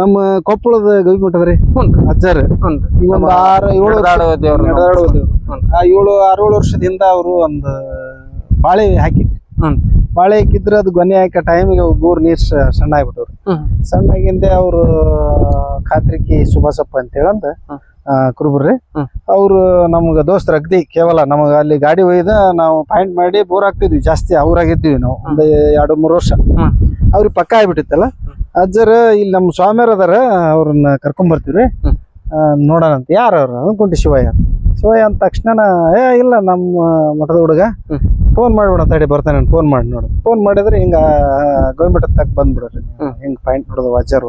ನಮ್ಮ ಕೊಪ್ಪಳದ ಗವಿಮಠದ್ರಿ ರೀ ಅಜ್ಜಾರ. ಹ್ಞೂ ಈಗ ಒಂದ್ ಆರು ಏಳು. ಆ ಏಳು ಆರು ಏಳು ವರ್ಷದಿಂದ ಅವರು ಒಂದು ಬಾಳೆ ಹಾಕಿದ್ರಿ ಬಾಳೆ ಹಾಕಿದ್ರೆ ಅದು ಗೊನೆ ಹಾಕೋ ಟೈಮಿಗೆ ಗೂರ್ ನೀರ್ ಸಣ್ಣ ಆಗ್ಬಿಟ್ಟವ್ರು. ಸಣ್ಣಾಗಿಂದೆ ಅವರು ಖಾತ್ರಿಕಿ ಸುಭಾಸಪ್ಪ ಅಂತ ಹೇಳಂದ. ಕುರುಬ್ರಿ. ಅವ್ರು ನಮ್ಗ ದೋಸ್ತರ ಅಗ್ದಿ ಕೇವಲ ನಮಗ ಅಲ್ಲಿ ಗಾಡಿ ಒಯ್ದ ನಾವು ಪಾಯಿಂಟ್ ಮಾಡಿ ಬೋರ್ ಹಾಕ್ತಿದ್ವಿ. ಜಾಸ್ತಿ ಅವ್ರಾಗಿದ್ವಿ ನಾವು. ಒಂದು ಎರಡು ಮೂರು ವರ್ಷ. ಅವ್ರಿಗೆ ಪಕ್ಕ ಆಗ್ಬಿಟ್ಟಿತ್ತಲ್ಲ? ಅಜ್ಜರ ಇಲ್ಲಿ ನಮ್ಮ ಸ್ವಾಮಿಯರ್ ಅದಾರ ಅವ್ರನ್ನ ಕರ್ಕೊಂಡ್ ಬರ್ತೀವಿ. ನೋಡೋಣ ಅಂತ. ಯಾರು ಅವ್ರು? ಅನ್ಕೊಂಡಿ ಶಿವಯ್ಯ. ಅಂತ. ಶಿವಯ್ಯ ಅಂದ ತಕ್ಷಣ ಏ ಇಲ್ಲ ನಮ್ಮ ಮಠದ ಹುಡುಗ. ಫೋನ್ ಮಾಡ್ಬಿಡ ತಡಿ ಬರ್ತಾನೆ ಫೋನ್ ಮಾಡಿ ನೋಡು. ಫೋನ್ ಮಾಡಿದ್ರೆ ಹಿಂಗ ಗೋವಿಮಠ ತಕ್ಕ ಬಂದ್ಬಿಡ್ರಿ. ಹಿಂಗ್ ಪಾಯಿಂಟ್ ನೋಡೋದು ಅಜ್ಜರ್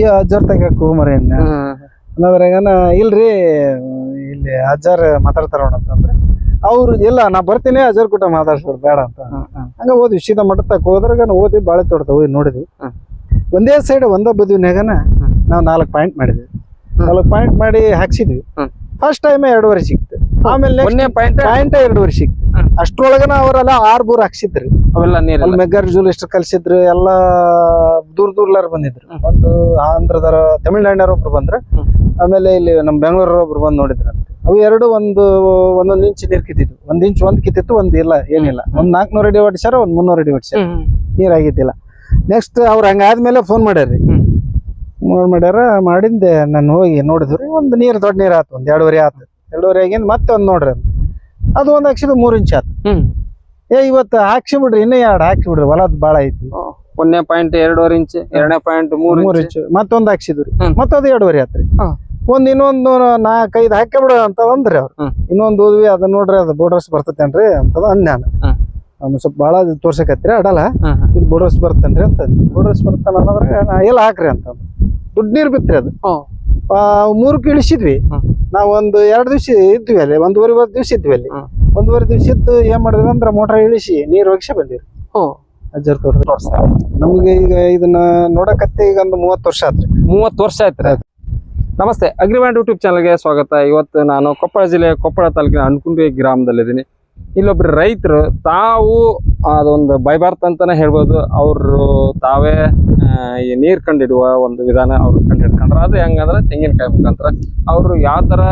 ಈ ಅಜ್ಜರ್ ತೆಗಿಯಕು ಮರಿ ಹ್ಞೂ ಅನ್ನೋದ್ರಾಗನ ಇಲ್ರಿ ಇಲ್ಲಿ ಅಜ್ಜಾರ್ ಮಾತಾಡ್ತಾರ ಅಂತಂದ್ರೆ ಅವ್ರು ಇಲ್ಲ ನಾ ಬರ್ತೀನಿ ಅಜ್ಜರ್ ಕೂಟ ಮಾತಾಡ್ಸ್ಬಿಡ್ ಬೇಡ ಅಂತ. ಹಂಗ ಓದಿ ಸೀದಾ ಮಠ ತಕ್ಕ ಹೋದ್ರಾಗ ಓದಿ ಬಾಳೆ ತೋಟದ ಹೋಗಿ ನೋಡಿದ್ವಿ. ಒಂದೇ ಸೈಡ್ ಒಂದೇ ಬದಿನಾಗನ ನಾವು ನಾಲ್ಕು ಪಾಯಿಂಟ್ ಮಾಡಿದ್ವಿ. ನಾಲ್ಕು ಪಾಯಿಂಟ್ ಮಾಡಿ ಹಾಕ್ಸಿದ್ವಿ. ಫಸ್ಟ್ ಟೈಮ್ ಎರಡುವರೆ ಸಿಕ್ತು. ಆಮೇಲೆ ಪಾಯಿಂಟ್ ಪಾಯಿಂಟ್ ಎರಡುವರೆ ಸಿಕ್ತು. ಅಷ್ಟ್ರೊಳಗನ ಅವರೆಲ್ಲ ಆರ್ ಬೋರ್ ಹಾಕ್ಸಿದ್ರಿ. ಅವೆಲ್ಲ ನೀರು ನೀರಿಲ್ಲ ಮೆಗ್ಗಾರ್ ಜೂಲ್ ಎಷ್ಟು ಕಲ್ಸಿದ್ರು ಎಲ್ಲ ದೂರ ದೂರ್ಲಾರ ಬಂದಿದ್ರು. ಒಂದು ಆಂಧ್ರದರ ತಮಿಳ್ನಾಡಿನವ್ರ ಒಬ್ರು ಬಂದ್ರ. ಆಮೇಲೆ ಇಲ್ಲಿ ನಮ್ಮ ಬೆಂಗಳೂರ ಒಬ್ರು ಬಂದು ನೋಡಿದ್ರು ಅವು ಎರಡು ಒಂದು ಒಂದೊಂದ್ ಇಂಚ್ ನೀರ್ ಕಿತ್ತಿದ್ವು. ಒಂದ್ ಇಂಚ್ ಒಂದ್ ಕಿತ್ತಿತ್ತು ಒಂದ್ ಇಲ್ಲ ಏನಿಲ್ಲ. ಒಂದ್ ನಾಲ್ಕನೂರ ಅಡಿ ಹೊಡಿಸ್ಯಾರ ಒಂದ್ ಮುನ್ನೂರ ಅಡಿ ಹೊಡಿಸ್ಯಾರ ನೀರ್ ಆಗಿದ್ದಿಲ್ಲ. ನೆಕ್ಸ್ಟ್ ಅವ್ರು ಹಂಗಾದ್ಮೇಲೆ ಫೋನ್ ಮಾಡ್ಯಾರ್ರಿ. ಫೋನ್ ಮಾಡ್ಯಾರ ಮಾಡಿಂದೆ ನಾನು ಹೋಗಿ ನೋಡಿದ್ರಿ ಒಂದು ನೀರು ದೊಡ್ಡ ನೀರು ಆತು ಒಂದ್ ಎರಡುವರೆ ಆತು. ಎರಡುವರೆ ಆಗಿಂದ ಮತ್ತೆ ಒಂದ್ ನೋಡ್ರಿ ಅಂತ ಅದು ಒಂದ್ ಹಾಕ್ಸಿದ್ ಮೂರು ಇಂಚ್ ಆತು. ಏ ಇವತ್ತು ಹಾಕ್ಸಿ ಬಿಡ್ರಿ ಇನ್ನೂ ಎರಡು ಹಾಕ್ಸಿ ಬಿಡ್ರಿ ಹೊಲದ್ ಬಾಳ ಐತಿ. ಒಂದನೇ ಪಾಯಿಂಟ್ ಎರಡೂವರೆ ಇಂಚ್ ಎರಡನೇ ಪಾಯಿಂಟ್ ಮೂರು ಮೂರ್ ಇಂಚ್. ಮತ್ತೊಂದು ಹಾಕ್ಸಿದ್ರಿ ಮತ್ತೊಂದು ಎರಡೂವರೆ ಆತ್ರಿ. ಒಂದ್ ಇನ್ನೊಂದು ನಾಲ್ಕೈದು ಹಾಕಿ ಬಿಡ ಅಂತ ಅಂದ್ರಿ ಅವ್ರು. ಇನ್ನೊಂದು ಓದ್ವಿ ಅದನ್ನ ನೋಡ್ರಿ ಅದು ಬೋರ್ಡರ್ಸ್ ಬರ್ತತೇನ್ರಿ ಅಂತದ ಅಂದ್ ಅವ್ನು ಸ್ವಲ್ಪ ಭಾಳ ತೋರ್ಸಕತ್ರಿ ಅಡಲ್ಲ ಇದು ಬುಡ್ರಸ್ ಬರ್ತಾನ್ರಿ ಅಂತ. ಬುಡ್ರಸ್ ಬರ್ತಾನ ಅನ್ನೋದ್ರೆ ನಾ ಎಲ್ಲ ಹಾಕ್ರಿ ಅಂತ ದುಡ್ಡು ನೀರ್ ಬಿತ್ರಿ ಅದು. ಮೂರು ಇಳಿಸಿದ್ವಿ. ಹ್ಮ್. ನಾವ್ ಒಂದು ಎರಡು ದಿವಸ ಇದ್ವಿ ಅಲ್ಲಿ ಒಂದೂವರೆ ದಿವಸ ಇದ್ವಿ ಅಲ್ಲಿ. ಒಂದೂವರೆ ದಿವಸ ಇದ್ದು ಏನ್ ಮಾಡಿದ್ವಿ ಅಂದ್ರೆ ಮೋಟರ್ ಇಳಿಸಿ ನೀರ್ ಒಗ್ಸಿ ಬಂದಿರಿ ಅಜ್ಜರ್ ತೋರ್ಸ. ನಮ್ಗೆ ಈಗ ಇದನ್ನ ನೋಡಕತ್ತೆ ಈಗ ಒಂದು ಮೂವತ್ತು ವರ್ಷ ಆತ್ರಿ. ಮೂವತ್ತು ವರ್ಷ ಆಯ್ತು ನಮಸ್ತೆ ಅಗ್ರಿಮೆಂಟ್ ಯೂಟ್ಯೂಬ್ ಚಾನಲ್ಗೆ ಸ್ವಾಗತ. ಇವತ್ತು ನಾನು ಕೊಪ್ಪಳ ಜಿಲ್ಲೆ ಕೊಪ್ಪಳ ತಾಲೂಕಿನ ಅನ್ಕುಂಡಿ ಗ್ರಾಮದಲ್ಲಿದ್ದೀನಿ. ಇಲ್ಲೊಬ್ರು ರೈತರು ತಾವು ಅದೊಂದು ಬೈಬಾರ್ತ್ ಅಂತಾನೆ ಹೇಳ್ಬೋದು. ಅವರು ತಾವೇ ಈ ನೀರು ಕಂಡಿಡುವ ಒಂದು ವಿಧಾನ ಅವ್ರು ಕಂಡಿಡ್ಕೊಂಡ್ರೆ. ಅದು ಹೆಂಗಂದ್ರೆ ತೆಂಗಿನಕಾಯಿ ಮುಖಾಂತರ. ಅವರು ಯಾವ ಥರ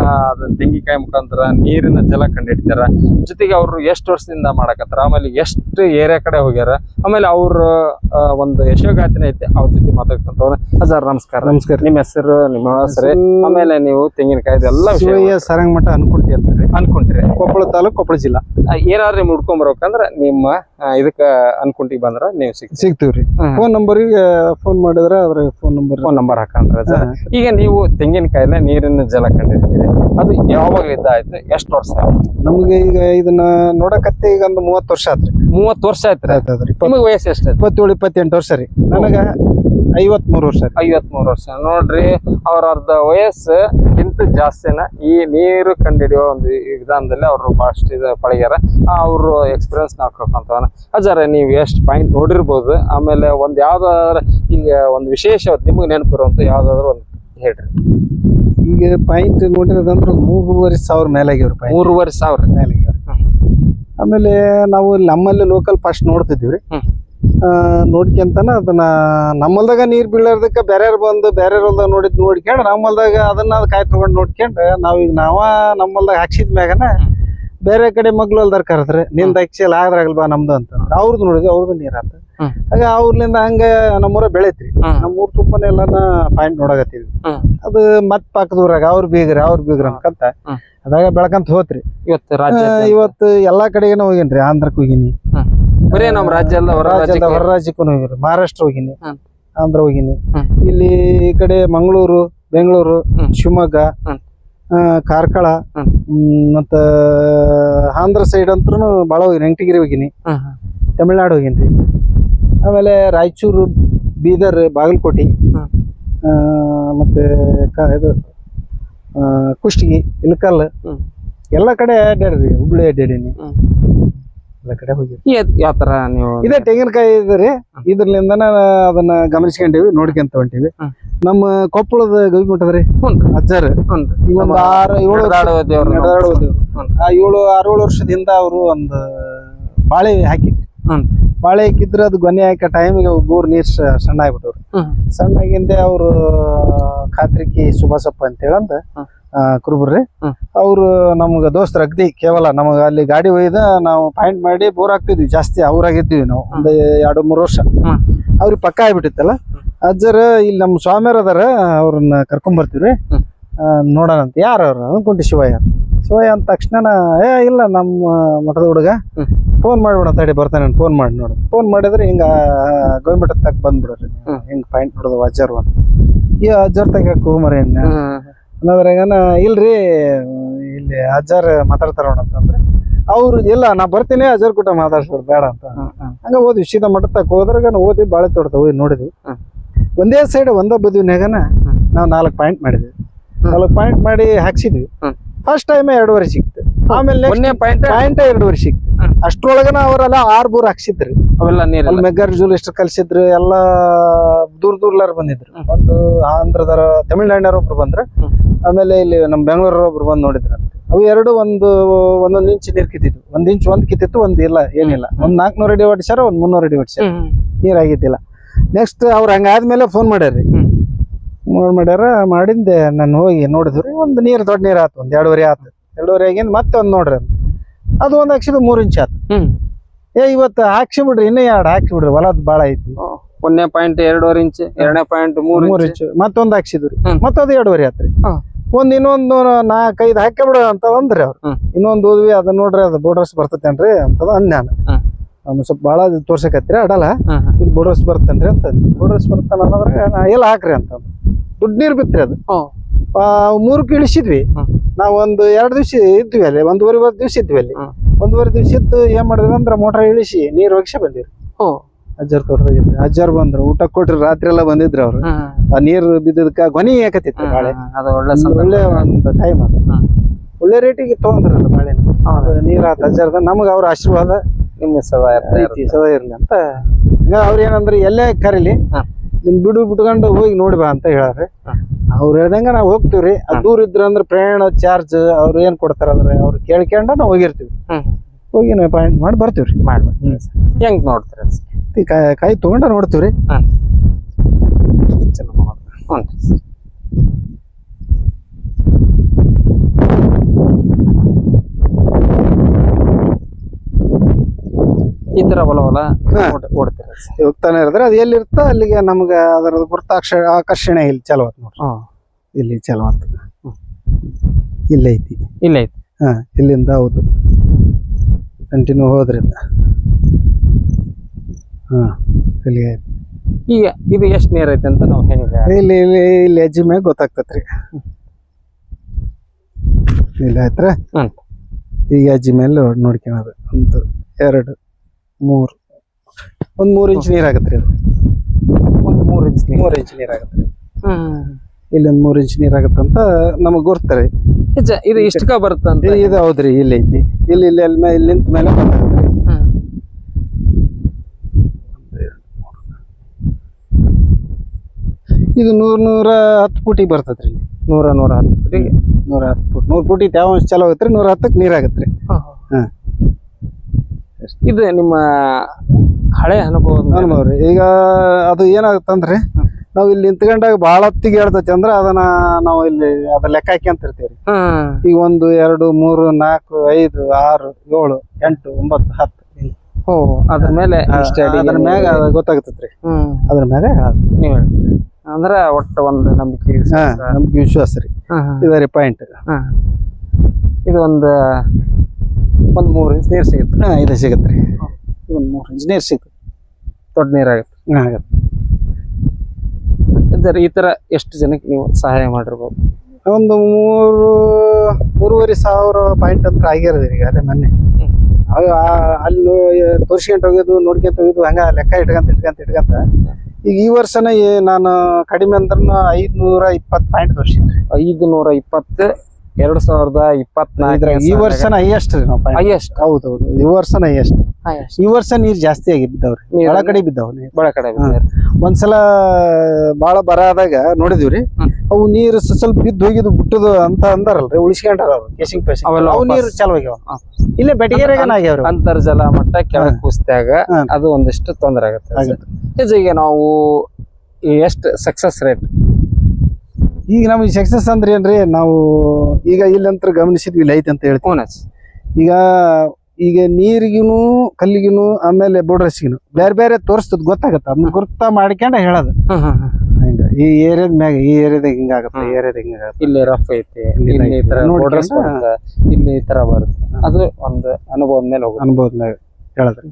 ಅದು ಅದನ್ನ ತೆಂಗಿನಕಾಯಿ ಮುಖಾಂತರ ನೀರಿನ ಜಲ ಕಂಡಿಡ್ತಾರ? ಜೊತೆಗೆ ಅವರು ಎಷ್ಟು ವರ್ಷದಿಂದ ಮಾಡಕತ್ತಾರ? ಆಮೇಲೆ ಎಷ್ಟು ಏರಿಯಾ ಕಡೆ ಹೋಗ್ಯಾರ? ಆಮೇಲೆ ಅವ್ರ ಒಂದು ಯಶೋಗಾತಿನ ಐತೆ ಅವ್ರ ಜೊತೆ ಮಾತಾಡ್ಕೊಂತವ್ರೆ ಸರ್ ನಮಸ್ಕಾರ. ನಮಸ್ಕಾರ. ನಿಮ್ಮ ಹೆಸರು ನಿಮ್ಮ ಹೆಸರು ಆಮೇಲೆ ನೀವು ತೆಂಗಿನಕಾಯಿ ಎಲ್ಲ ವಿಷಯ ಶಿವಯ್ಯ ಸರಂಗ ಮಠ ಅನ್ಕೊಂತಿ ಅಂತಾರೆ ಅನ್ಕೊಂತೀರಿ. ಕೊಪ್ಪಳ ತಾಲೂಕ್ ಕೊಪ್ಪಳ ಜಿಲ್ಲಾ ಏನಾದ್ರು ನಿಮ್ ಹುಡ್ಕೊಂಡ್ ಬರ್ಬೇಕಂದ್ರ ನಿಮ್ಮ ಇದಕ್ಕ ಅನ್ಕೊಂಟಿಗೆ ಬಂದ್ರ ನೀವು ಸಿಗ್ತೀವಿ ಸಿಗ್ತೀವ್ರಿ. ಫೋನ್ ನಂಬರ್ ಫೋನ್ ಮಾಡಿದ್ರೆ ಅದ್ರ ಫೋನ್ ನಂಬರ್ ಫೋನ್ ನಂಬರ್ ಹಾಕಂದ್ರ ಈಗ ನೀವು ತೆಂಗಿನಕಾಯಿನ ನೀರಿನ ಜಲ ಕಂಡಿದ್ದೀರಿ. ಅದು ಯಾವಾಗಲಿದ್ದ ಆಯ್ತು ಎಷ್ಟು ವರ್ಷ ನಮ್ಗೆ ಈಗ ಇದನ್ನ ನೋಡಕತ್ತೆ ಈಗ ಒಂದು ಮೂವತ್ತು ವರ್ಷ ಆತ್ರಿ. ಮೂವತ್ತು ವರ್ಷ ಆಯ್ತು ಆಯ್ತದ್ರಿ ವಯಸ್ಸು ಎಷ್ಟು ಇಪ್ಪತ್ತೇಳು ಇಪ್ಪತ್ತೆಂಟು ವರ್ಷ ರೀ. ನನಗ ಐವತ್ಮೂರು ವರ್ಷ ಐವತ್ಮೂರು ವರ್ಷ. ನೋಡ್ರಿ ಅವ್ರ ಅರ್ಧ ವಯಸ್ಸು ಜಾಸ್ತಿನ. ಈ ನೀರು ಕಂಡಿಡಿಯೋ ಒಂದು ವಿಧಾನದಲ್ಲಿ ಅವರು ಬಹಳಷ್ಟು ಇದು ಪಳಗ್ಯಾರ. ಅವರು ಎಕ್ಸ್ಪೀರಿಯನ್ಸ್ ನಾವು ಕಳ್ಕೊಂತವನ. ಅಜಾರ ನೀವು ಎಷ್ಟು ಪಾಯಿಂಟ್ ನೋಡಿರ್ಬೋದು. ಆಮೇಲೆ ಒಂದು ಯಾವ್ದಾದ್ರ ಈಗ ಒಂದು ವಿಶೇಷ ನಿಮಗೆ ನೆನಪಿರುವಂತ ಯಾವ್ದಾದ್ರು ಒಂದು ಹೇಳ್ರಿ. ಈಗ ಪಾಯಿಂಟ್ ನೋಡಿರೋದಂದ್ರೆ ಮೂರುವರೆ ಸಾವಿರ ಮೇಲೆ ಆಗ್ಯಾವ್ರಿ ಮೂರುವರೆ ಸಾವಿರ. ಮೇಲೆ ಆಗ್ಯಾವ್ರಿ ಆಮೇಲೆ ನಾವು ನಮ್ಮಲ್ಲಿ ಲೋಕಲ್ ಫಸ್ಟ್ ನೋಡ್ತಿದ್ವಿ ರೀ. ನೋಡ್ಕೊಂತನ ಅದನ್ನ ನಮ್ಮಲ್ದಾಗ ನೀರ್ ಬೀಳಾರ್ದಕ್ಕ ಬೇರೆ ಬಂದು ಬೇರೆ ಹೊಲ್ದಾಗ ನೋಡಿದ್ ನೋಡ್ಕೊಂಡು ನಮ್ಮಲ್ದಾಗ ಅದನ್ನ ಅದ್ ಕಾಯಿ ತಗೊಂಡ್ ನೋಡ್ಕೊಂಡು ನಾವೀಗ ನಾವ ನಮ್ಮಲ್ದಾಗ ಹಾಕ್ಸಿದ ಮ್ಯಾಗನ ಬೇರೆ ಕಡೆ ಮಗ್ಳು ಹೊಲ್ದಾರ ಕರೆದ್ರೆ ನಿಂದ ಹಾಕ್ಸಿಲ್ಲ ಆದ್ರಾಗಲ್ ಬಾ ನಮ್ದು ಅಂತ. ಅವ್ರದ್ದು ನೋಡಿದ್ವಿ ಅವ್ರದ್ದು ನೀರ್ ಆತ. ಹಾಗ ಅವ್ರಲಿಂದ ಹಂಗ ನಮ್ಮೂರ ಬೆಳೆತ್ರಿ. ನಮ್ಮೂರ್ ತುಂಬಾನೇ ಎಲ್ಲಾನ ಪಾಯಿಂಟ್ ನೋಡಾಕತ್ತೀವಿ. ಅದು ಮತ್ ಪಕ್ಕದೂರಾಗ ಅವ್ರ ಬೀಗ್ರಿ ಅವ್ರ ಬೀಗ್ರ ಅನ್ಕಂತ ಅದಾಗ ಬೆಳಕಂತ ಹೋತ್ರಿ. ಇವತ್ತು ರಾಜ್ಯ ಇವತ್ತು ಎಲ್ಲಾ ಕಡೆಗೇನು ಹೋಗಿನ್ರಿ ಆಂಧ್ರಕ್ ಹೋಗಿನಿ. ಬರೀ ನಮ್ಮ ರಾಜ್ಯ ಅಲ್ಲ ಹೊರ ರಾಜ್ಯದ ರಾಜ್ಯಕ್ಕೆ. ಹೊರ ರಾಜ್ಯಕ್ಕೂ ಹೋಗಿರಿ ಮಹಾರಾಷ್ಟ್ರ ಹೋಗಿನಿ ಆಂಧ್ರ ಹೋಗಿನಿ. ಇಲ್ಲಿ ಈ ಕಡೆ ಮಂಗಳೂರು ಬೆಂಗಳೂರು ಶಿವಮೊಗ್ಗ ಕಾರ್ಕಳ ಮತ್ತ ಆಂಧ್ರ ಸೈಡ್ ಅಂತೂ ಭಾಳ ಹೋಗಿನಿ ಎಂಟಗಿರಿ ಹೋಗಿನಿ. ತಮಿಳ್ನಾಡು ಹೋಗಿನ್ರಿ ಆಮೇಲೆ ರಾಯಚೂರು ಬೀದರ್ ಬಾಗಲಕೋಟೆ ಮತ್ತೆ ಇದು ಕುಷ್ಟಗಿ ಇಲ್ಕಲ್ ಎಲ್ಲ ಕಡೆ ಅಡ್ಡಾಡ್ರಿ ಹುಬ್ಳಿ ಅಡ್ಡಾಡೀನಿ. ಕಡೆ ಯಾವ ತರ ನೀವು ಇದೇ ತೆಂಗಿನಕಾಯಿ ಇದ್ರಿ ಇದ್ರಲಿಂದನ ಅದನ್ನ ಗಮನಿಸ್ಕೊಂಡಿವಿ ನೋಡ್ಕೊಂತ ಹೊಂಟಿವಿ. ನಮ್ಮ ಕೊಪ್ಪಳದ ಗವಿ ಮಠದ್ರಿ ಅಜ್ಜಾರ್ ಒಂದು ಆರು ಏಳು. ಆ ಏಳು ಆರು ಏಳು ವರ್ಷದಿಂದ ಅವರು ಒಂದು ಬಾಳೆ ಹಾಕಿದ್ರಿ. ಬಾಳೆ ಹಾಕಿದ್ರೆ ಅದು ಗೊನೆ ಹಾಕೋ ಟೈಮಿಗೆ ಗೂರ್ ನೀರ್ ಸಣ್ಣ ಆಗ್ಬಿಟ್ಟವ್ರು ಸಣ್ಣಾಗಿಂದೆ ಅವರು ಖಾತ್ರಿಕಿ ಸುಭಾಸಪ್ಪ ಅಂತ ಹೇಳಂದ ಅವ್ರು ಕುರುಬರ್ರಿ. ಹ್ಮ್. ಅವರು ನಮ್ಗ ದೋಸ್ತರ ಅಗ್ದಿ ಕೇವಲ ನಮಗ ಅಲ್ಲಿ ಗಾಡಿ ಒಯ್ದ ನಾವು ಪಾಯಿಂಟ್ ಮಾಡಿ ಬೋರ್ ಹಾಕ್ತಿದ್ವಿ ಜಾಸ್ತಿ ಅವ್ರಾಗಿದ್ವಿ ನಾವು ಒಂದು ಎರಡು ಮೂರು ವರ್ಷ. ಅವ್ರಿಗೆ ಪಕ್ಕ ಆಗ್ಬಿಟ್ಟಿತ್ತಲ್ಲ? ಅಜ್ಜರ ಇಲ್ಲಿ ನಮ್ಮ ಸ್ವಾಮಿಯರ್ ಅದಾರ ಅವ್ರನ್ನ ಕರ್ಕೊಂಡ್ ಬರ್ತೀವ್ರಿ ನೋಡೋಣ ಅಂತ. ಯಾರು ಅವ್ರು? ಅನ್ಕೊಂಡಿ ಶಿವಯ್ಯ. ಶಿವಯ್ಯ ಅಂದ ತಕ್ಷಣ ಏ ಇಲ್ಲ ನಮ್ಮ ಮಠದ ಹುಡುಗ. ಫೋನ್ ಮಾಡ್ಬಿಡ ತಡಿ ಬರ್ತಾನೆ ಫೋನ್ ಮಾಡಿ ನೋಡು. ಫೋನ್ ಮಾಡಿದ್ರೆ ಹಿಂಗ ಗೋವಿಮಠದ ತಕ್ಕ ಬಂದ್ಬಿಡ್ರಿ. ಹಿಂಗ್ ಪಾಯಿಂಟ್ ನೋಡೋದು ಅಜ್ಜರ್ ಅಂತ. ಈ ಅಜ್ಜರ್ ತಗಕು ಮರಿ ಅನ್ನೋದ್ರಾಗನ ಇಲ್ರಿ ಇಲ್ಲಿ ಅಜ್ಜಾರ್ ಮಾತಾಡ್ತಾರ ಅಂತಂದ್ರೆ ಅವ್ರು ಇಲ್ಲ ನಾ ಬರ್ತೀನಿ ಅಜ್ಜರ್ ಕೂಟ ಮಾತಾಡ್ಸೋರು ಬೇಡ ಅಂತ. ಹಂಗ ಓದಿ ಸೀದಾ ಮಠ ತಕ್ಕ ಹೋದ್ರಾಗ ಓದಿ ಬಾಳೆ ತೋಟದ ಹೋಗಿ ನೋಡಿದ್ವಿ. ಒಂದೇ ಸೈಡ್ ಒಂದ ಬದಿನಾಗನ ನಾವು ನಾಲ್ಕು ಪಾಯಿಂಟ್ ಮಾಡಿದ್ವಿ. ನಾಲ್ಕು ಪಾಯಿಂಟ್ ಮಾಡಿ ಹಾಕ್ಸಿದ್ವಿ. ಫಸ್ಟ್ ಟೈಮ್ ವರ್ಷ ಸಿಕ್ತು. ಆಮೇಲೆ ಪಾಯಿಂಟ್ ಪಾಯಿಂಟ್ ವರ್ಷ ಸಿಕ್ತು. ಅಷ್ಟ್ರೊಳಗನ ಅವರೆಲ್ಲ ಆರ್ ಬೂರ್ ಹಾಕ್ಸಿದ್ರಿ. ಅವೆಲ್ಲ ಮೆಗ್ಗಾರ್ಜುಲ್ ಎಷ್ಟು ಕಲ್ಸಿದ್ರು ಎಲ್ಲ ದೂರ ದೂರ್ಲಾರ ಬಂದಿದ್ರು. ಒಂದು ಆಂಧ್ರದರ ತಮಿಳ್ನಾಡಿನವ್ರು ಒಬ್ರು ಬಂದ್ರ. ಆಮೇಲೆ ಇಲ್ಲಿ ನಮ್ಮ ಬೆಂಗಳೂರ ಒಬ್ರು ಬಂದು ನೋಡಿದ್ರು. ಅವು ಎರಡು ಒಂದು ಒಂದೊಂದು ಇಂಚ್ ನೀರ್ ಕಿತ್ತಿತ್ತು ಒಂದ್ ಇಂಚ್ ಒಂದ್ ಕಿತ್ತಿತ್ತು ಒಂದ್ ಇಲ್ಲ ಏನಿಲ್ಲ. ಒಂದ್ ನಾಲ್ಕನೂರ ಅಡಿ ಹೊಡಿಸ್ಯಾರ ಒಂದ್ ಮುನ್ನೂರ ಅಡಿ ಹೊಡಿಸ್ಯಾರ ನೀರ್ ಆಗಿದ್ದಿಲ್ಲ. ನೆಕ್ಸ್ಟ್ ಅವ್ರು ಹಂಗಾದ್ಮೇಲೆ ಫೋನ್ ಮಾಡ್ಯಾರ್ರಿ ಹ್ಮ್. ಫೋನ್ ಮಾಡ್ಯಾರ ಮಾಡಿಂದೆ ನಾನು ಹೋಗಿ ನೋಡಿದ್ರಿ ಒಂದು ನೀರ್ ದೊಡ್ಡ ನೀರ್ ಆತು ಒಂದ್ ಎರಡೂವರೆ ಆತು. ಎರಡೂವರೆ ಆಗಿಂದ ಮತ್ತೆ ಒಂದ್ ನೋಡ್ರಿ ಅಂತ ಅದು ಒಂದ್ ಹಾಕ್ಸಿದ್ ಮೂರ್ ಇಂಚ್ ಆತು. ಏ ಇವತ್ತು ಹಾಕ್ಸಿ ಬಿಡ್ರಿ ಇನ್ನೂ ಎರಡು ಹಾಕ್ಸಿ ಬಿಡ್ರಿ ಹೊಲದ್ ಬಾಳ ಐತಿ. ಒಂದನೇ ಪಾಯಿಂಟ್ ಎರಡೂವರೆ ಇಂಚ್ ಎರಡನೇ ಪಾಯಿಂಟ್ ಮೂರ್ ಮೂರ್ ಇಂಚ್ ಮತ್ತೊಂದು ಹಾಕ್ಸಿದ್ರಿ ಮತ್ತೊಂದು ಎರಡೂವರೆ ಆತ್ರಿ. ಒಂದ್ ಇನ್ನೊಂದು ನಾಲ್ಕೈದು ಹಾಕಿ ಬಿಡ ಅಂತ ಅಂದ್ರಿ ಅವ್ರು. ಇನ್ನೊಂದು ಓದ್ವಿ ಅದನ್ನ ನೋಡ್ರಿ ಅದು ಬೋರ್ಡರ್ಸ್ ಬರ್ತತೇನ್ರಿ ಅಂತ ಅನ್ಯಾನ. ನಾನು. ಅವ್ನು ಸ್ವಲ್ಪ ಭಾಳ ತೋರ್ಸಕತ್ರಿ ಅಡಲ್ಲ ಇದು ಬೋರ್ಡರ್ಸ್ ಬರ್ತೇನ್ರಿ ಅಂತ. ಬೋರ್ಡರ್ಸ್ ಬರ್ತಾನ ಅನ್ನೋದ್ರಾಗ ನಾ ಎಲ್ಲ ಹಾಕ್ರಿ ಅಂತ. ದುಡ್ಡು ನೀರ್ ಬಿತ್ರಿ ಅದು. ಮೂರಕ್ಕೆ ಇಳಿಸಿದ್ವಿ. ನಾವೊಂದು ನಾವ್ ಒಂದು ಎರಡು ದಿವಸ ಇದ್ವಿ ಅಲ್ಲಿ ಒಂದೂವರೆ ದಿವಸ ಇದ್ವಿ ಅಲ್ಲಿ. ಒಂದೂವರೆ ದಿವಸ ಇದ್ದು ಏನ್ ಮಾಡಿದ್ವಿ ಅಂದ್ರೆ ಮೋಟರ್ ಇಳಿಸಿ ನೀರ್ ಒಗ್ಸಿ ಬಂದಿರಿ. ಅಜ್ಜರ್ ತೋಟದಾಗಿದ್ರು ಅಜ್ಜರ್ ಬಂದ್ರು. ಊಟ ಕೊಟ್ರಿ ರಾತ್ರಿ ಎಲ್ಲ ಬಂದಿದ್ರು ಅವ್ರು. ಆ ನೀರ್ ಬಿದ್ದದಕ್ಕ ಗೊನಿ ಯಾಕತ್ತಿತ್ತು ಬಾಳೆ ಅದು ಒಳ್ಳೆ ಒಂದ್ ಒಳ್ಳೆ ಒಂದು ಟೈಮ್ ಅದು. ಒಳ್ಳೆ ರೇಟಿಗೆ ತಗೊಂಡ್ರ ಬಾಳೆ. ನೀರ್ ಆತ ಅಜ್ಜರ್ದ. ನಮಗ ಅವ್ರ ಆಶೀರ್ವಾದ ನಿಮ್ಮ ಸದಾ ಇರ್ತೈತಿ ಸದಾ ಇರ್ಲಿ ಅಂತ. ಅವ್ರ ಏನಂದ್ರೆ ಎಲ್ಲೇ ಕರೀಲಿ. ನಿಮ್ ಬಿಡು ಬಿಟ್ಕೊಂಡು ಹೋಗಿ ನೋಡಿ ಬಾ ಅಂತ ಹೇಳಾರ್ರಿ ಅವ್ರ ಹೇಳ್ದಂಗ ನಾವ್ ಹೋಗ್ತಿವ್ರಿ. ಅದ್ ದೂರ ಇದ್ರ ಅಂದ್ರೆ ಪ್ರಯಾಣ ಚಾರ್ಜ್ ಅವ್ರು ಏನ್ ಕೊಡ್ತಾರ ಅಂದ್ರೆ ಅವ್ರು ಕೇಳ್ಕೊಂಡ ನಾವ್ ಹೋಗಿರ್ತೀವಿ. ಹೋಗಿ ನಾವು ಪಾಯಿಂಟ್ ಮಾಡಿ ಬರ್ತೀವ್ರಿ. ಮಾಡ್ಬೇಕು ಹೆಂಗ್ ನೋಡ್ತೀರ ಕಾಯಿ ಕಾಯಿ ತಗೊಂಡ ನೋಡ್ತೀವ್ರಿ. ರೀ ಮಾಡ್ತಾರೆ. ಹ್ಞೂ. ಈ ತರ ಹೊಲ ಹೊಲ ಹಾ. ಓಡ್- ಓಡ್ತೀರ. ಹೋಗ್ತಾನೆ ಇರಿದ್ರೆ ಅದು ಎಲ್ಲಿರ್ತ ಅಲ್ಲಿಗೆ ನಮ್ಗೆ ಅದರ ಪುರ್ತಾಕ್ಷ ಆಕರ್ಷಣೆ ಇಲ್ಲಿ ಚಲೋ ಆತ್ ನೋಡ್ರಿ. ಇಲ್ಲಿ ಚಲೋ ಆತ್ ಇಲ್ಲೈತಿ ಇಲ್ಲೈತಿ ಇಲ್ಲ ಐತಿ. ಹಾ ಇಲ್ಲಿಂದ ಹೌದು. ಕಂಟಿನ್ಯೂ ಹೋದ್ರಿಂದ. ಹಾ. ಇಲ್ಲಿ. ಈಗ ಇದು ಎಷ್ಟು ನೀರ್ ಐತೆ ಅಂತ ನಾವು ಹೆಂಗೆ ಇಲ್ಲಿ ಇಲ್ಲಿ ಇಲ್ಲಿ ಹೆಜ್ಜೆ ಮ್ಯಾಗ ಗೊತ್ತಾಗ್ತತ್ರಿ ಇಲ್ಲಿ ಆಯ್ತ್ರ? ಹ್ಮ್. ಈಗ ಹೆಜ್ಜೆ ಮೇಲೆ ನೋಡ್ಕೊಳೋದು. ಒಂದು ಎರಡು ಮೂರು. ಒಂದು ಮೂರು ಇಂಚ್ ನೀರ್ ಆಗತ್ರಿ ಅದು. ಒಂದು ಮೂರು ಇಂಚ್ ಮೂರು ಇಂಚ್ ನೀರ್ ಆಗತ್ರಿ ಹ್ಮ್. ಇಲ್ಲಿ ಮೂರು ಮೂರ್ ಇಂಚ್ ನೀರ್ ಆಗತ್ತಂತ ನಮಗ್ ಗುರ್ತಾರೆ ಇದು ಇಷ್ಟಕ ಬರುತ್ತಂತ ಇದು ಹೌದ್ರಿ ಇಲ್ಲಿ ಐತಿ. ಇಲ್ಲಿ ಇಲ್ಲಿ ಅಲ್ಲಿ ಮೇ- ಇಲ್ಲಿ ನಿಂತ ಮೇಲೆ ಗೊತ್ತಾಗತ್ರಿ ಇದು ನೂರ್ ನೂರ ಹತ್ತು ಫೂಟಿಗೆ ಬರ್ತದ್ರಿ ಇಲ್ಲಿ. ನೂರ ನೂರ ಹತ್ತು ಫೂಟಿಗೆ ನೂರ ಹತ್ತು ಫೂಟ್ ನೂರ್ ಫೂಟಿಗೆ ತೇವಾಂಶ ಚಲೋ ಆಗತ್ರಿ ನೂರ ಹತ್ತಕ್ಕೆ ನೀರ್ ಆಗತ್ರಿ. ಹಾ. ಇದು ನಿಮ್ಮ ಹಳೆ ಅನುಭವ ಅನುಭವ್ರಿ ಈಗ ಅದು ಏನಾಗುತ್ತಂದ್ರೆ ನಾವು ಇಲ್ಲಿ ನಿಂತ್ಕೊಂಡಾಗ ಭಾಳ ಹೊತ್ತಿಗೆ ಹೇಳ್ತೈತಿ ಅಂದ್ರೆ ಅದನ್ನ ನಾವು ಇಲ್ಲಿ ಅದ ಲೆಕ್ಕ ಹಾಕ್ಯಂತಿರ್ತೀವಿ ಇರ್ತೇವ್ರಿ ಈಗ ಒಂದು ಎರಡು ಮೂರು ನಾಲ್ಕು ಐದು ಆರು ಏಳು ಎಂಟು ಒಂಬತ್ತು ಹತ್ತು. ಓ ಅದ್ರ ಮೇಲೆ ಅದ್ರ ಮ್ಯಾಗ ಗೊತ್ತಾಗ್ತೈತ್ರಿ ಅದ್ರ ಮ್ಯಾಗ. ನೀವ್ ಹೇಳ್ತೀರಿ. ಅಂದ್ರ ಒಟ್ಟ ಒಂದು ನಂಬಿಕೆ ನಂಬಿಕೆ ವಿಶ್ವಾಸ. ನಮ್ಗೆ ವಿಶ್ವಾಸ ರೀ. ಇದ ರೀ ಪಾಯಿಂಟ್. ಇದು ಒಂದು ಒಂದು ಮೂರು ಇಂಚ್ ನೀರು ಸಿಗುತ್ತೆ. ಹಾ ಇದು ರೀ. ಒಂದು ಮೂರು ಇಂಜಿನಿಯರ್ ಸಿಗುತ್ತೆ. ದೊಡ್ಡ ನೀರಾಗುತ್ತೆ ಹಾಂ ಆಗತ್ತೆ. ಸರ್ ಈ ಥರ ಎಷ್ಟು ಜನಕ್ಕೆ ನೀವು ಸಹಾಯ ಮಾಡಿರ್ಬೋದು? ಒಂದು ಮೂರು ಮೂರುವರೆ ಸಾವಿರ ಪಾಯಿಂಟ್ ಅಂತ ಆಗಿರೋದು ಈಗ ಅದೇ ಮೊನ್ನೆ. ಅಲ್ಲಿ ತೋರ್ಸ್ಕೊಂತ ಹೋಗಿದ್ದು ನೋಡ್ಕೊಂತ ಹೋಗಿದ್ದು ಹಂಗೆ ಲೆಕ್ಕ ಇಟ್ಕೊಂತ ಇಟ್ಕೊಂತ ಇಟ್ಕೊಂತ. ಈಗ ಈ ವರ್ಷನೇ ನಾನು ಕಡಿಮೆ ಅಂದ್ರೂ ಐದ್ನೂರ ಇಪ್ಪತ್ತು ಪಾಯಿಂಟ್ ತೋರ್ಸಿದ್ರಿ ಐದು ನೂರ ಇಪ್ಪತ್ತು. ಎರಡ್ ಸಾವಿರದ ಇಪ್ಪತ್ನಾಲ್ಕು ಈ ವರ್ಷನ ಹೈಯೆಸ್ಟ್ ರೀ ನಾವು ಹೌದು ಹೈಯೆಸ್ಟ್ ಹೌದೌದು. ಈ ವರ್ಷನ ಹೈಯೆಸ್ಟ್ ಈ ವರ್ಷ ನೀರ್ ಜಾಸ್ತಿ ಆಗಿ ಬಿದ್ದಾವ್ರಿ. ಒಳ ಕಡೆ ಬಿದ್ದಾವ್ ನೀರ್. ಬಳ ಕಡೆ. ಒಂದ್ಸಲ ಬಹಳ ಬರ ಆದಾಗ ನೋಡಿದಿವ್ರಿ ರೀ ಅವು ನೀರು ಸ್ವಲ್ಪ ಬಿದ್ದು ಹೋಗಿದ್ದು ಬಿಟ್ಟದು ಅಂತ ಅಂದಾರಲ್ರಿ. ಉಳಿಸ್ಕೊಂಡಾರ ಅವ್ರು ಕೇಸಿಂಗ್ ಪೇಸಿಂಗ್ ಅವು. ನೀರು ಚಾಲು ಆಗ್ಯಾವ. ಇಲ್ಲೇ ಬೆಟಗೇರಿಯಾಗನ ಆಗ್ಯಾವ್ರಿ? ಅಂತರ್ಜಲ ಮಟ್ಟ ಕೆಳಗೆ ಕುಸ್ತ್ಯಾಗ ಅದು ಒಂದಿಷ್ಟು ತೊಂದರೆ ಆಗುತ್ತೆ. ಆಗುತ್ತೆ. ಈಗ ನಾವು ಎಷ್ಟು ಸಕ್ಸಸ್ ರೇಟ್ ಈಗ ನಮಗೆ ಸಕ್ಸಸ್ ಅಂದ್ರೆ ಏನ್ರಿ ನಾವು ಈಗ ಇಲ್ಲಂತ್ರ ಗಮನಿಸಿದ್ವಿ ಇಲ್ಲಿ ಐತೆ ಅಂತ ಹೇಳ್ತೀವಿ. ಈಗ ಈಗ ನೀರಿಗೂ ಕಲ್ಲಿಗೂ ಆಮೇಲೆ ಬೋಡ್ರಸ್ಗಿನು ಬೇರೆ ಬೇರೆ ತೋರಿಸ್ತದ ಗೊತ್ತಾಗತ್ತ. ಅದನ್ನ ಗುರ್ತ ಮಾಡ್ಕೊಂಡ ಹೇಳೋದು. ಹಿಂಗ ಈ ಏರಿಯಾದ ಮ್ಯಾಗ ಈ ಏರಿಯಾದಾಗ ಹಿಂಗಾಗತ್ತ ಈ ಏರಿಯಾದಾಗ ಹಿಂಗಾಗತ್ತೆ ಇಲ್ಲಿ ರಫ್ ಐತಿ ಇಲ್ಲಿ ಈ ತರ ಬರುತ್ತೆ ಇಲ್ಲಿ ಈ ತರ ಬರುತ್ತೆ. ಅದು ಒಂದು ಅನುಭವದ ಮೇಲೆ ಅನುಭವದ ಮ್ಯಾಗ ಹೇಳದ್ರಿ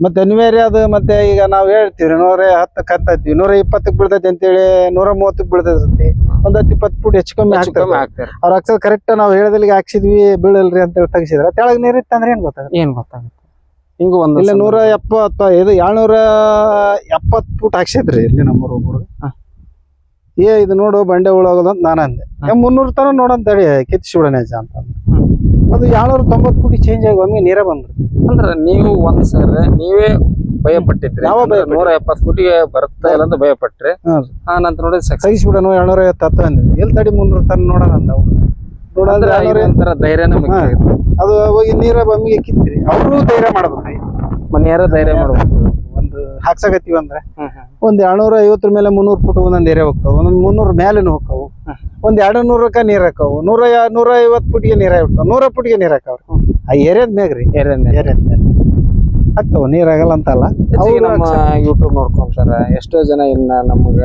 ಮತ್ತೆ ಅನಿವಾರ್ಯ ಅದು ಮತ್ತೆ ಈಗ ನಾವು ಹೇಳ್ತೀವಿ ನೂರ ಹತ್ತಕ್ಕೆ ಹತ್ತೈತಿ ನೂರ ಇಪ್ಪತ್ತಕ್ಕೆ ಬೀಳ್ತೈತಿ ಅಂತೇಳಿ ನೂರ ಮೂವತ್ತಕ್ಕೆ ಬೀಳ್ತೈತಿ ಒಂದ್ ಹತ್ತು ಇಪ್ಪತ್ತು ಫುಟ್ ಹೆಚ್ಚು ಕಮ್ಮಿ ಹಾಕ್ತಾರೆ. ಅವ್ರ ಅಕ್ಷರ ಕರೆಕ್ಟ್ ನಾವು ಹೇಳದಲ್ಲಿಗೆ ಹಾಕ್ಸಿದ್ವಿ ಬೀಳಲ್ರಿ ಅಂತ ಹೇಳಿ ತೆಗಿಸಿದ್ರ ತೆಳಗ್ ನೀರಿತ್ತಂದ್ರೆ ಏನ್ ಗೊತ್ತಾಗ ಏನ್ ಗೊತ್ತಾಗುತ್ತೆ? ಹಿಂಗ ಒಂದು ಇಲ್ಲ ನೂರ ಎಪ್ಪತ್ತ ಇದು ಏಳ್ನೂರ ಎಪ್ಪತ್ತು ಫುಟ್ ಹಾಕ್ಸಿದ್ರಿ ಇಲ್ಲಿ ನಮ್ಮೂರು ಒಬ್ಬರು ಹಾ. ಏ ಇದು ನೋಡು ಬಂಡೆ ಉಳೋಗೋದು ಅಂತ ನಾನು ಅಂದೆ. ಮುನ್ನೂರು ತನ ನೋಡಂತ ಹೇಳಿ ಕಿತ್ತಿ ಸುಡನೇಜ ಅಂತ ಅಂದೆ. ಏಳ್ನೂರ ತೊಂಬತ್ತು ಕೋಟಿ ಚೇಂಜ್ ಆಗಿ ಒಮ್ಮೆ ನೀರೇ ಬಂದ್ರು ಅಂದ್ರೆ ನೀವು ಒಂದ್ ಸರಿ ನೀವೇ ಭಯ ಪಟ್ಟಿದ್ರಿ ಯಾವ ಭಯ? ನೂರ ಎಪ್ಪತ್ತು ಕೋಟಿಗೆ ಬರ್ತಾ ಇಲ್ಲ ಅಂತ ಭಯ ಪಟ್ರಿ. ಆ ನಂತರ ನೋಡಿ ಸಕ್ಸಸ್ ತೆಗಿಸ್ಬಿಡನು ಏಳ್ನೂರ ಐವತ್ತು ಅಂದ್ರೆ ಎಲ್ಲಿ ತಡಿ ಮುನ್ನೂರು ತನ ನೋಡೋಣ ಅಂತ ಅವ್ರು. ನೋಡಂದ್ರೆ ಒಂಥರ ಧೈರ್ಯನೇ ಅದು ಹೋಗಿ ನೀರ ಬಮ್ಮಿಗೆ ಕಿತ್ರಿ. ಅವರು ಧೈರ್ಯ ಮಾಡ್ಬೇಕ್ರಿ ಮನೆಯಾರ ಧೈರ್ಯ ಮಾಡ್ಬೇಕು. ಒಂದು ಹಾಕ್ಸಕತ್ತೀವಿ ಅಂದ್ರೆ. ಒಂದು ಏಳ್ನೂರ ಐವತ್ತರ ಮೇಲೆ ಮುನ್ನೂರು ಫುಟ್ ಒಂದೊಂದು ಏರಿಯಾ ಹೋಗ್ತಾವ. ಒಂದೊಂದು ಮುನ್ನೂರು ಮೇಲೆ ಹೋಗ್ತಾವು. ಒಂದ್ ಎರಡು ನೂರಕ್ಕ ನೀರ್ ಹಾಕವು. ನೂರ ನೂರ ಐವತ್ತು ಫುಟ್ಗೆ ನೀರ್ ಹಾಕ್ತಾವ ನೂರ ಫುಟ್ಗೆ ನೀರ್ ಹಾಕವ್ರಿ. ಆ ಏರಿಯಾದ ಮ್ಯಾಗ್ರಿ ರೀ. ಏರಿಯಾದ ಮ್ಯಾಗ. ಹಾಕ್ತಾವ ನೀರ್ ಆಗಲ್ಲ ಅಂತಲ್ಲ. ಅಲ್ಲ ಅವ್ರು ನಮ್ಮ ಹಾಕ್ಸ- ಯೂಟ್ಯೂಬ್ ನೋಡ್ಕೊಂತಾರ ಎಷ್ಟೋ ಜನ ಇನ್ನ ನಮಗ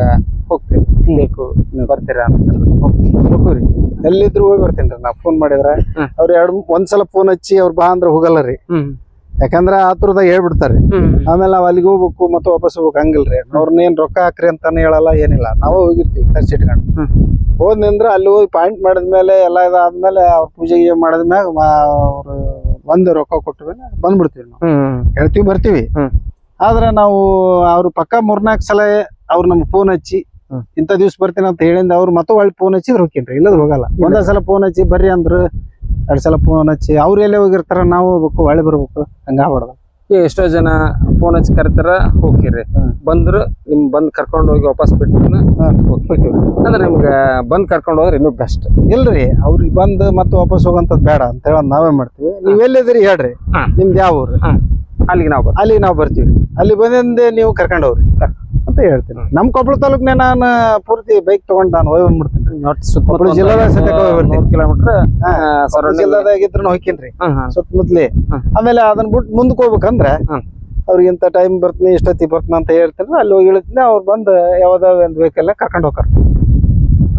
ಹೋಗ್ತೀವಿ ಬೇಕು ಬರ್ತೀರಾ ಅಂತ ಹೋಗ್ರಿ. ಎಲ್ಲಿದ್ರು ಹೋಗಿ ಬರ್ತೀನಿ ನಾ ಫೋನ್ ಮಾಡಿದ್ರ. ಅವ್ರ ಎರಡ್ ಒಂದ್ಸಲ ಫೋನ್ ಹಚ್ಚಿ ಅವ್ರ ಬಾ ಅಂದ್ರೆ ಹೋಗಲ್ಲ ರೀ. ಯಾಕಂದ್ರ ಆತುರದಾಗ ಹೇಳ್ಬಿಡ್ತಾರೆ. ಆಮೇಲೆ ನಾವ್ ಅಲ್ಲಿಗೆ ಹೋಗ್ಬೇಕು ಮತ್ತೆ ವಾಪಸ್ ಹೋಗ್ಬೇಕು ಹಂಗಿಲ್ರಿ. ಅವ್ರನ್ನೇನ್ ರೊಕ್ಕ ಹಾಕ್ರಿ ಅಂತಾನೆ ಹೇಳಲ್ಲ ಏನಿಲ್ಲ. ನಾವೇ ಹೋಗಿರ್ತೀವಿ ಖರ್ಚು ಇಟ್ಕೊಂಡು. ಹೋದ್ ನಿಂದ್ರೆ ಅಲ್ಲಿ ಹೋಗಿ ಪಾಯಿಂಟ್ ಮಾಡಿದ್ಮೇಲೆ ಎಲ್ಲ ಇದಾದ್ಮೇಲೆ ಅವ್ರ ಪೂಜೆ ಗೀಜೆ ಮಾಡಿದ್ಮ್ಯಾಗ ಅವ್ರು ಬಂದು ರೊಕ್ಕ ಕೊಟ್ಟ ಮೇಲೆ ಬಂದ್ಬಿಡ್ತೀವಿ ನಾವು. ಹೇಳ್ತೀವಿ ಬರ್ತೀವಿ. ಆದ್ರೆ ನಾವು ಅವ್ರು ಪಕ್ಕ ಮೂರ್ನಾಲ್ಕು ಸಲ ಅವ್ರು ನಮ್ಗೆ ಫೋನ್ ಹಚ್ಚಿ ಇಂತ ಇಂಥ ದಿವ್ಸ ಬರ್ತೀನಿ ಅಂತ ಹೇಳಿಂದ ಅವ್ರು ಮತ್ತೆ ಒಳ್ಳೆ ಫೋನ್ ಹಚ್ಚಿದ್ರು ಹೋಗ್ತೀನಿ ಇಲ್ಲದ ಹೋಗಲ್ಲ. ಒಂದೇ ಸಲ ಫೋನ್ ಹಚ್ಚಿ ಬರ್ರಿ ಅಂದ್ರು ಎರಡ್ ಸಲ ಫೋನ್ ಹಚ್ಚಿ ಅವ್ರು ಎಲ್ಲೇ ಹೋಗಿರ್ತಾರ ನಾವು ಹೋಗ್ಬೇಕು ಒಳ್ಳೆ ಬರ್ಬೇಕು ಹಂಗಾಗ್ಬಾರ್ದು ಎಷ್ಟೋ ಜನ ಫೋನ್ ಹಚ್ಚಿ ಕರಿತಾರ ಹೋಗ್ತೀರಿ. ಬಂದ್ರು ನಿಮ್ ಬಂದ್ ಕರ್ಕೊಂಡು ಹೋಗಿ ವಾಪಸ್ ಬಿಟ್ಟು ಹೋಗ್ತೀವಿ ಅಂದ್ರೆ ನಿಮ್ಗೆ ಬಂದ್ ಕರ್ಕೊಂಡು ಹೋದ್ರೆ ಇನ್ನೂ ಬೆಸ್ಟ್ ಇಲ್ರಿ ಅವ್ರಿಗೆ ಬಂದು ಮತ್ತೆ ವಾಪಸ್ ಹೋಗಂತದ್ ಬೇಡ ಅಂತ ಹೇಳಿ ನಾವೇ ಮಾಡ್ತೀವಿ. ನೀವ್ ಎಲ್ಲಿದ್ದೀರಿ ಹೇಳ್ರಿ. ನಿಮ್ದು ಯಾವ ಊರು? ಅಲ್ಲಿಗೆ ನಾವು ಅಲ್ಲಿಗೆ ನಾವು ಬರ್ತೀವಿ. ಅಲ್ಲಿ ಬಂದೇ ನೀವು ಕರ್ಕೊಂಡು ಹೋಗ್ರಿ. ಅಂತ ಹೇಳ್ತೀನಿ. ನಮ್ಮ ಕೊಪ್ಪಳ ತಾಲೂಕ್ನೆ ನಾನು ಪೂರ್ತಿ ಬೈಕ್ ತಗೊಂಡ್ ನಾನು ಹೋಗಿ ಬಂದ್ಬಿಡ್ತೀನಿ. ಕೊಪ್ಪಳ ಜಿಲ್ಲಾದಾಗ ಸದ್ಯಕ್ಕೆ ಹೋಗಿ ಬರ್ತೀನಿ. ನೂರು ಕಿಲೋಮೀಟರ್ ಹಾ, ಕೊಪ್ಪಳ ಜಿಲ್ಲಾದಾಗ ಇದ್ರು ಹೋಗ್ತೀನಿ. ಸುತ್ತಮುತ್ತಲಿ ಆಮೇಲೆ ಅದನ್ನ ಬಿಟ್ಟು ಮುಂದಕ್ಕೆ ಹೋಗ್ಬೇಕಂದ್ರೆ. ಅವ್ರಿಗೆ ಇಂಥ ಟೈಮ್ ಬರ್ತೀನಿ ಇಷ್ಟೊತ್ತಿಗೆ ಬರ್ತೀನಿ ಅಂತ ಹೇಳ್ತೀನಿ ಅಲ್ಲಿ ಹೋಗಿ ಹೇಳ್ತೀನಿ ಅವ್ರು ಬಂದು ಯಾವ್ದಾವ ಒಂದು ವೆಹಿಕಲ್ ಕರ್ಕೊಂಡು ಹೋಗ್ತಾರೆ.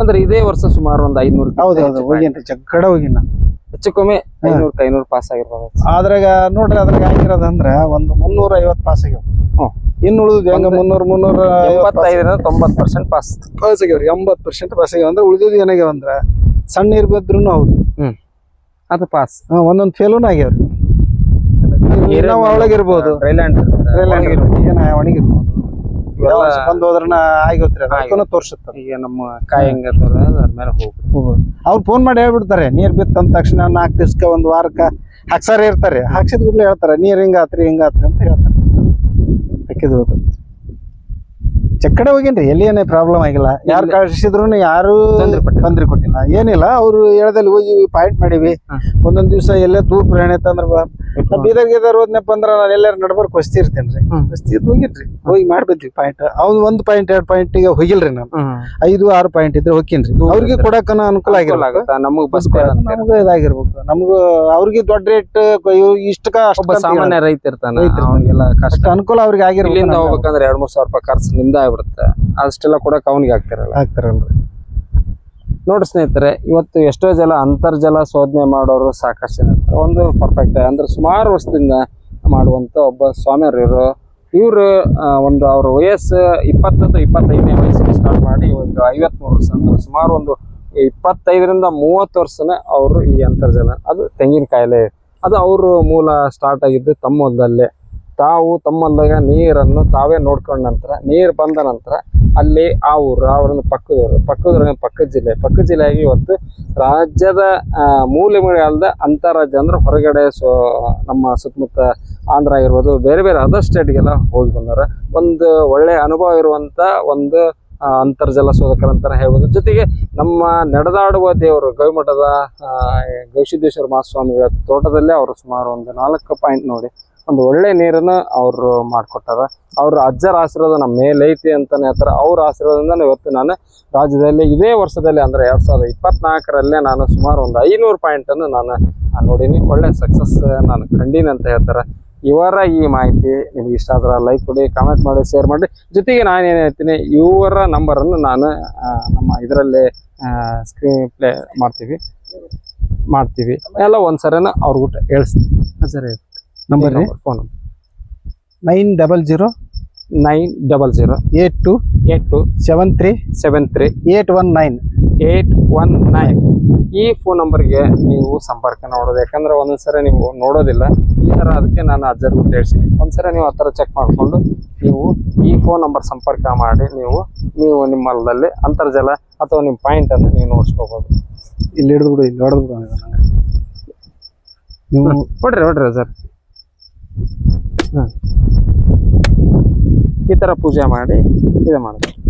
ಅಂದ್ರೆ ಇದೇ ವರ್ಷ ಸುಮಾರು ಒಂದು ಐನೂರು ಹೌದು ಹೌದು ಹೋಗಿನ್ರಿ ಜಗ್ಗಡ ಹೋಗಿನ ಹೆಚ್ಚು ಕಮ್ಮಿ ಐನೂರು ಐನೂರು ಪಾಸ್ ಆಗಿರ್ಬೋದು. ಅದ್ರಾಗ ನೋಡ್ರಿ ಅದ್ರಾಗ ಆಗಿರೋದಂದ್ರ ಒಂದು ಮುನ್ನೂರ ಐವತ್ತು ಪಾಸ್ ಆಗ್ಯಾವ ಹ್ಮ್. ಇನ್ನು ಉಳಿದ ಹೆಂಗ ಮುನ್ನೂರ ಮುನ್ನೂರ ತೊಂಬತ್ ತೊಂಬತ್ತು ಪರ್ಸೆಂಟ್ ಪಾಸ್ ಪಾಸ್ ಆಗ್ಯಾವ್ರಿ ಎಂಬತ್ತು ಪರ್ಸೆಂಟ್ ಪಾಸ್ ಆಗ್ಯಾವ ಅಂದ್ರೆ ಉಳಿದಿದ್ದು ಏನಾಗ್ಯಾವ ಅಂದ್ರ ಸಣ್ಣ ನೀರ್ ಬಿದ್ರು ಹೌದು. ಅದು ಪಾಸ್ ಹಾ, ಒಂದೊಂದ್ ಫೇಲೂನ್ ಆಗ್ಯಾವ್ರಿ ನಾವು ಒಳಗಿರ್ಬೋದು ರೈಲ್ಯಾಂಡ್ ಏನ ಒಣಗಿರ್ಬೋದು. ಇವೆಲ್ಲ ಬಂದ್ ಹೋದ್ರನ ಆಗಿರ್ತೀರಿ ಅದಕ್ಕೂ ತೋರ್ಸುತ್ತ. ಈಗ ನಮ್ಮ ಕಾಯಿ ಹೆಂಗ ಅದ್ರ ಮೇಲೆ ಅವ್ರು ಫೋನ್ ಮಾಡಿ ಹೇಳ್ಬಿಡ್ತಾರೆ. ನೀರ್ ಬಿತ್ತ ಅಂದ ತಕ್ಷಣ ನಾಲ್ಕು ದಿವ್ಸಕ್ಕೆ ಒಂದ್ ವಾರಕ್ಕ ಹಾಕ್ಸಾರ ಇರ್ತಾರೆ. ಹಾಕ್ಸಿದ್ ಕೂಡಲೇ ಹೇಳ್ತಾರೆ. ನೀರ್ ಹಿಂಗಾತ್ರಿ ಹಿಂಗಾತ್ರಿ ಅಂತ ಹೇಳ್ತಾರೆ. ಹಾಕಿದ್ ಹೋದ ಚಕ್ಕಡೆ ಹೋಗಿನ್ರಿ ಎಲ್ಲಿ ಏನೇ ಪ್ರಾಬ್ಲಮ್ ಆಗಿಲ್ಲ. ಯಾರು ಕಳಿಸಿದ್ರು ಯಾರು ತೊಂದ್ರೆ ಕೊಟ್ಟಿಲ್ಲ. ಏನಿಲ್ಲ ಅವ್ರು ಹೇಳ್ದಲ್ಲಿ ಹೋಗಿ ಪಾಯಿಂಟ್ ಮಾಡಿವಿ. ಒಂದೊಂದ್ ದಿವ್ಸ ಎಲ್ಲ ದೂರ ಪ್ರಯಾಣ ನಾ ಬೀದರ್ ಗೀದರ್ ಹೋದ್ನಪ್ಪ ಅಂದ್ರ ನಾನು ಎಲ್ಲಾರು ನಡ್ಬರ್ಕ್ ಹೊಸ್ತಿರ್ತೇನ್ರಿ. ವಸ್ತಿ ಹೋಗಿನ್ರಿ ಹೋಗಿ ಮಾಡ್ಬಿದ್ವಿ ಪಾಯಿಂಟ್ ಅವ್ನು ಒಂದ್ ಪಾಯಿಂಟ್ ಎರಡ್ ಪಾಯಿಂಟ್ ಈಗ ಹೋಗಿಲ್ರಿ ನಾನು. ಐದು ಆರು ಪಾಯಿಂಟ್ ಇದ್ರೆ ಹೋಗಿನ್ರಿ ಅವ್ರಿಗೆ. ಕೊಡಕನ ಅನುಕೂಲ ಆಗಿರ್ಬೇಕು. ನಮಗ್ ಬಸ್ ನಮಗೂ ಇದಾಗಿರ್ಬೇಕು. ನಮಗೂ ಅವ್ರಿಗೆ ದೊಡ್ಡ ರೇಟ್ ಇಷ್ಟಕ್ಕ ಸಾಮಾನ್ಯ ರೈತ ಇರ್ತಾನ. ಕಷ್ಟ. ಅನುಕೂಲ ಅವ್ರಿಗೆ ನಮ್ಗೆ. ಹೋಗ್ಬೇಕಂದ್ರೆ ಎರಡ್ ಮೂರ್ ಸಾವಿರ ರೂಪಾಯಿ ಖರ್ಚು ನಿಮ್ದ ಆಗ್ಬಿಡುತ್ತೆ. ಅಷ್ಟೆಲ್ಲ ಕೊಡಕ್ಕೆ ಅವನಿಗೆ ಆಗ್ತಿರಲ್ಲ. ಆಗ್ತಾರಲ್ರಿ. ನೋಡಿ ಸ್ನೇಹಿತರೆ ಇವತ್ತು ಎಷ್ಟೋ ಜನ ಅಂತರ್ಜಲ ಶೋಧನೆ ಮಾಡೋರು ಸಾಕಷ್ಟು ಜನ ಇರ್ತಾರೆ. ಒಂದು ಪರ್ಫೆಕ್ಟ್ ಅಂದ್ರೆ ಸುಮಾರು ವರ್ಷದಿಂದ ಮಾಡುವಂತ ಒಬ್ಬ ಸ್ವಾಮಿಯವರು ಇವರು. ಇವರು ಒಂದು ಅವ್ರ ವಯಸ್ಸು ಇಪ್ಪತ್ತರಿಂದ ಇಪ್ಪತ್ತೈದನೇ ವಯಸ್ಸಿಗೆ ಸ್ಟಾರ್ಟ್ ಮಾಡಿ ಒಂದು ಐವತ್ಮೂರು ವರ್ಷ. ಅಂದ್ರೆ ಸುಮಾರು ಒಂದು ಇಪ್ಪತ್ತೈದರಿಂದ ಮೂವತ್ತು ವರ್ಷನೇ ಅವರು ಈ ಅಂತರ್ಜಲ ಅದು ತೆಂಗಿನಕಾಯಿಲೆ ಅದು ಅವರು ಮೂಲ ಸ್ಟಾರ್ಟ್ ಆಗಿದ್ದು ತಮ್ಮ ಹೊಲದಲ್ಲೇ ತಾವು ತಮ್ಮ ನೀರನ್ನು ತಾವೇ ನೋಡ್ಕೊಂಡ ನಂತರ, ನೀರು ಬಂದ ನಂತರ ಅಲ್ಲಿ ಆ ಊರು ಅವರೊಂದು ಪಕ್ಕದೂರು ಪಕ್ಕದೂರಿನ ಪಕ್ಕದ ಜಿಲ್ಲೆ, ಪಕ್ಕದ ಜಿಲ್ಲೆಯಾಗಿ ಇವತ್ತು ರಾಜ್ಯದ ಮೂಲೆ ಮೂಲೆ ಅಲ್ಲದ ಅಂತಾರಾಜ್ಯ ಅಂದ್ರೆ ಹೊರಗಡೆ ಸೊ, ನಮ್ಮ ಸುತ್ತಮುತ್ತ ಆಂಧ್ರ ಆಗಿರ್ಬೋದು, ಬೇರೆ ಬೇರೆ ಅದರ್ ಸ್ಟೇಟ್ಗೆಲ್ಲ ಹೋಗಿ ಬಂದಾರೆ ಒಂದು ಒಳ್ಳೆ ಅನುಭವ ಇರುವಂತ ಒಂದು ಅಂತರ್ಜಲ ಶೋಧಕರು ಅಂತ ಹೇಳ್ಬೋದು. ಜೊತೆಗೆ ನಮ್ಮ ನಡೆದಾಡುವ ದೇವರು ಗವಿಮಠದ ಗವಿಸಿದ್ದೇಶ್ವರ ಮಹಾಸ್ವಾಮಿಗಳ ತೋಟದಲ್ಲೇ ಅವರು ಸುಮಾರು ಒಂದು ನಾಲ್ಕು ಪಾಯಿಂಟ್ ನೋಡಿ ಒಂದು ಒಳ್ಳೆ ನೀರನ್ನ ಅವರು ಮಾಡಿಕೊಟ್ಟಾರ. ಅವ್ರ ಅಜ್ಜರ ಆಶೀರ್ವಾದ ನಮ್ಮ ಮೇಲೈತಿ ಅಂತಾನೆ ಹೇಳ್ತಾರೆ. ಅವ್ರ ಆಶೀರ್ವಾದದಿಂದ ಇವತ್ತು ನಾನು ರಾಜ್ಯದಲ್ಲಿ ಇದೇ ವರ್ಷದಲ್ಲಿ ಅಂದ್ರೆ ಎರಡು ಸಾವಿರದ ಇಪ್ಪತ್ನಾಲ್ಕರಲ್ಲೇ ನಾನು ಸುಮಾರು ಒಂದು ಐನೂರು ಪಾಯಿಂಟ್ ಅನ್ನು ನಾನು ನೋಡೀನಿ. ಒಳ್ಳೆ ಸಕ್ಸಸ್ ನಾನು ಕಂಡೀನಿ ಅಂತ ಹೇಳ್ತಾರೆ. ಇವರ ಈ ಮಾಹಿತಿ ನಿಮ್ಗೆ ಇಷ್ಟ ಆದ್ರೆ ಲೈಕ್ ಕೊಡಿ ಕಾಮೆಂಟ್ ಮಾಡಿ ಶೇರ್ ಮಾಡಿ. ಜೊತೆಗೆ ನಾನು ಏನು ಹೇಳ್ತೀನಿ, ಇವರ ನಂಬರನ್ನು ನಾನು ನಮ್ಮ ಇದರಲ್ಲಿ ಸ್ಕ್ರೀನ್ ಪ್ಲೇ ಮಾಡ್ತೀವಿ. ಮಾಡ್ತೀವಿ. ಎಲ್ಲ ಒಂದ್ಸರಿನ ಅವ್ರಿಗೂ ಹೇಳ್ಸ್ತೀನಿ ಸರಿ ನಂಬರ್ ರೀ? Phone nine double zero nine double zero eight two eight two seven three seven three eight one nine eight one nine ಈ ಫೋನ್ ನಂಬರ್ಗೆ ನೀವು ಸಂಪರ್ಕ ನೋಡೋದು. ಯಾಕಂದ್ರೆ ಒಂದೊಂದ್ಸರಿ ನೀವು ನೋಡೋದಿಲ್ಲ. ಈ ಥರ ಅದಕ್ಕೆ ನಾನು ಅಜ್ಜರ್ಗೂ ಹೇಳ್ತೀನಿ ಒಂದ್ಸರಿ ನೀವು ಆ ಥರ ಚೆಕ್ ಮಾಡಿಕೊಂಡು ನೀವು ಈ ಫೋನ್ ನಂಬರ್ ಸಂಪರ್ಕ ಮಾಡಿ ನೀವು ನೀವು ನಿಮ್ಮ ಹೊಲದಲ್ಲಿ ಅಂತರ್ಜಲ ಅಥವಾ ನಿಮ್ಮ ಪಾಯಿಂಟ್ ಅನ್ನು ನೀವು ನೋಡಿಸ್ಕೋಬೋದು. ಇಲ್ಲಿ ಹಿಡಿದು ಬಿಡು ಇಲ್ಲಿ ಹೊಡೆದು ಬಿಡು. ನೀವು ಹೊಡ್ರಿ ನೋಡ್ರಿ ಸರ್ ಈ ಥರ ಪೂಜೆ ಮಾಡಿ ಇದು ಮಾಡ್ಬೇಕು.